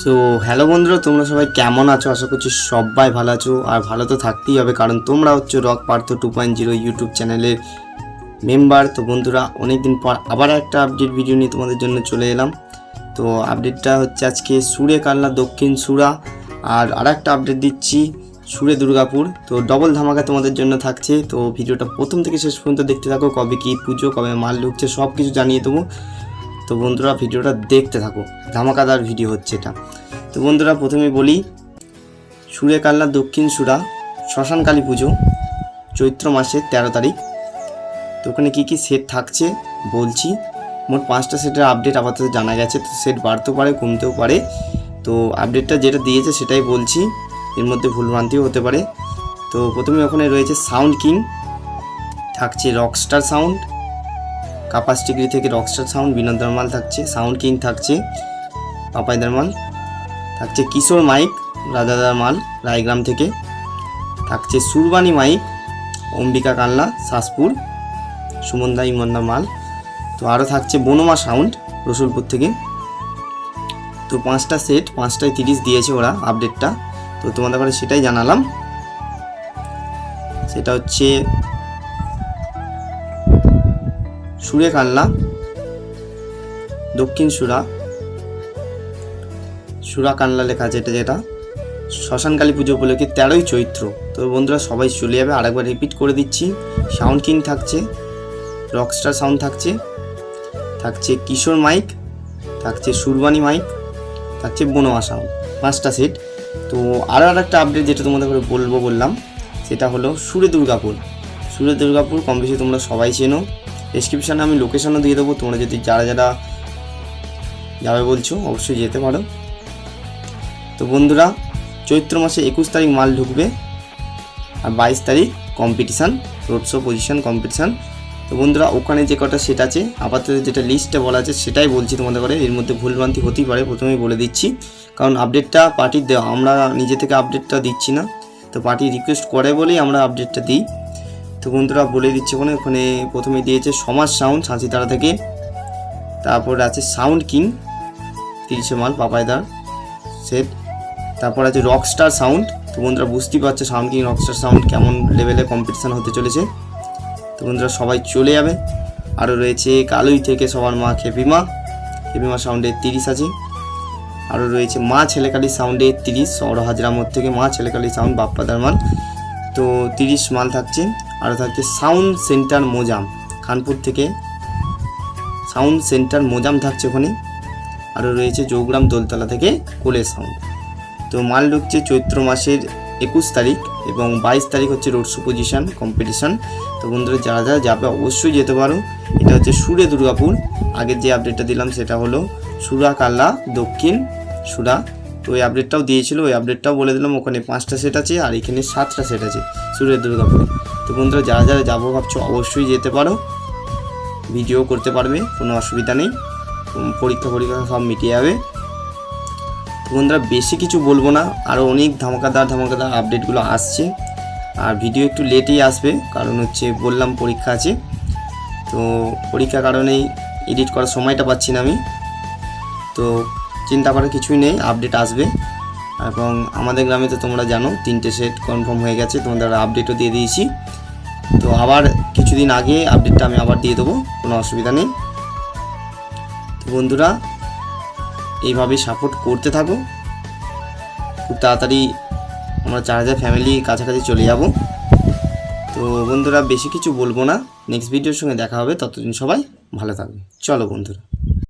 So hello বন্ধুরা, তোমরা সবাই কেমন আছো? আশা করছি সবাই ভালো আছো আর ভালো তো থাকতেই হবে, কারণ তোমরা হচ্ছে rock Partha two point zero YouTube চ্যানেলের মেম্বার তো বন্ধুরা, অনেকদিন পর আবার একটা আপডেট ভিডিও নিয়ে তোমাদের জন্য চলে এলাম। তো আপডেটটা হচ্ছে আজকে সুরে কাল্লা দক্ষিণ সুরা, আর আর একটা আপডেট দিচ্ছি সুরে দুর্গাপুর। তো ডবল ধামাকা তোমাদের জন্য থাকছে। তো ভিডিওটা প্রথম থেকে শেষ পর্যন্ত দেখতে থাকো, কবে কী পুজো, কবে মাল ঢুকছে সব কিছু জানিয়ে দেবো। তো বন্ধুরা ভিডিওটা দেখতে থাকো। ধামাকাদার ভিডিও হচ্ছে এটা। তো বন্ধুরা প্রথমে বলি সুরে কাল্লা দক্ষিণ সুরা, শ্মশান কালী পুজো, চৈত্র মাসের তেরো তারিখ। তো ওখানে কী কী সেট থাকছে বলছি। মোট পাঁচটা সেটের আপডেট আপাতত জানা গেছে। তো সেট বাড়তেও পারে, কমতেও পারে। তো আপডেটটা যেটা দিয়েছে সেটাই বলছি। এর মধ্যে ভুলভ্রান্তিও হতে পারে। তো প্রথমে ওখানে রয়েছে সাউন্ড কিং থাকছে রকস্টার সাউন্ড কাপাস ডিগ্রি থেকে রকস্টার সাউন্ড, বিনোদ দরমাল থাকছে, সাউন্ড কিং থাকছে, পাপাই দরমাল থাকছে, কিশোর মাইক রাজাদার মাল রায়গ্রাম থেকে থাকছে সুরবানি মাইক, অম্বিকা কান্না শাসপুর সুমনদা ইমন্দা মাল তো আরও থাকছে বনমা সাউন্ড, রসুলপুর থেকে। তো পাঁচটা সেট, পাঁচটায় তিরিশ দিয়েছে ওরা আপডেটটা। তো তোমাদের সেটাই জানালাম। সেটা হচ্ছে সুরে কান্না, দক্ষিণ সুরা সুরা কান্না লেখা আছে এটা যেটা শ্মশানকালী পুজো উপলক্ষে তেরোই চৈত্র। তো বন্ধুরা, সবাই চলে যাবে, আরেকবার রিপিট করে দিচ্ছি। সাউন্ড কিং থাকছে রকস্টার সাউন্ড থাকছে থাকছে কিশোর মাইক, থাকছে সুরবানি মাইক, থাকছে বনোয়া সাউন্ড পাঁচটা সেট তো আরও আর একটা আপডেট যেটা তোমাদের করে বলব বললাম, সেটা হলো সুরে দুর্গাপুর। সুরে দুর্গাপুর কম বেশি তোমরা সবাই চেনো। ডেসক্রিপশানে আমি লোকেশানও দিয়ে দেবো, তোমরা যদি যারা যারা যাবে বলছো, অবশ্যই যেতে পারো। তো বন্ধুরা, চৈত্র মাসে একুশ তারিখ মাল ঢুকবে আর বাইশ তারিখ competition road show position competition তো বন্ধুরা, ওখানে যে কটা সেট আছে, আপাতত যেটা লিস্টে বলা আছে, সেটাই বলছি তোমাদের করে। এর মধ্যে ভুলভ্রান্তি হতেই পারে, প্রথমেই বলে দিচ্ছি। কারণ আপডেটটা পার্টির দেওয়া, আমরা নিজে থেকে আপডেটটা দিচ্ছি না। তো পার্টি রিকোয়েস্ট করে বলেই আমরা আপডেটটা দিই। তো বন্ধুরা বলে দিচ্ছে ওখানে ওখানে প্রথমে দিয়েছে সমাজ সাউন্ড সাঁচিতারা থেকে। তারপর আছে সাউন্ড কিং, তিরিশে মাল পাপায়দার সেট। তারপর আছে রকস্টার সাউন্ড, তো বন্ধুরা বুঝতেই পারছে সাউন্ড কিং, রকস্টার সাউন্ড কেমন লেভেলে কম্পিটিশান হতে চলেছে। তো বন্ধুরা সবাই চলে যাবে। আরও রয়েছে কালুই থেকে সবার মা খেপিমা খেপিমা সাউন্ডে তিরিশ আছে। আরও রয়েছে মা ছেলেকালি সাউন্ডে তিরিশ, সৌর হাজরামোর থেকে মা ছেলেকালি সাউন্ড, বাপ্পাদার মাল। তো তিরিশ মাল থাকছে। আরও থাকছে সাউন্ড সেন্টার মোজাম, খানপুর থেকে। সাউন্ড সেন্টার মোজাম থাকছে ওখানে। আরও রয়েছে চৌগ্রাম দোলতলা থেকে কোলে সাউন্ড। তো মাল ঢুকছে চৈত্র মাসের একুশ তারিখ এবং বাইশ তারিখ হচ্ছে রোড পজিশন কম্পিটিশন তো বন্ধুরা, যারা যারা যাবে অবশ্যই যেতে পারো। এটা হচ্ছে সুরে দুর্গাপুর। আগের যে আপডেটটা দিলাম সেটা হলো সুরা কাল্লা দক্ষিণ সুরা তো ওই আপডেটটাও দিয়েছিল, ওই আপডেটটাও বলে দিলাম, ওখানে পাঁচটা সেট আছে আর এখানে সাতটা সেট আছে সূর্যের দুর্গাপুরে। তো বন্ধুরা, যারা যারা যাব ভাবছ অবশ্যই যেতে পারো। ভিডিও করতে পারবে, কোনো অসুবিধা নেই। পরীক্ষা পরীক্ষা সব মিটে যাবে। বন্ধুরা, বেশি কিছু বলব না আরও অনেক ধামাকাদার ধামাকাদার আপডেটগুলো আসছে। আর ভিডিও একটু লেটেই আসবে, কারণ হচ্ছে বললাম পরীক্ষা আছে। তো পরীক্ষার কারণেই এডিট করার সময়টা পাচ্ছি না আমি। তো চিন্তা করার কিছুই নেই আপডেট আসবে। এবং আমাদের গ্রামে তো তোমরা জানো, তিনটে সেট কনফার্ম হয়ে গেছে, তোমাদের আপডেটও দিয়ে দিয়েছি। তো আবার কিছুদিন আগে আপডেটটা আমি আবার দিয়ে দেবো, কোনো অসুবিধা নেই। তো বন্ধুরা, এইভাবে সাপোর্ট করতে থাকো। খুব তাড়াতাড়ি আমরা চার হাজার ফ্যামিলি কাছাকাছি চলে যাব। তো বন্ধুরা, বেশি কিছু বলব না। নেক্সট ভিডিওর সঙ্গে দেখা হবে। ততদিন সবাই ভালো থাকবে। চলো বন্ধুরা।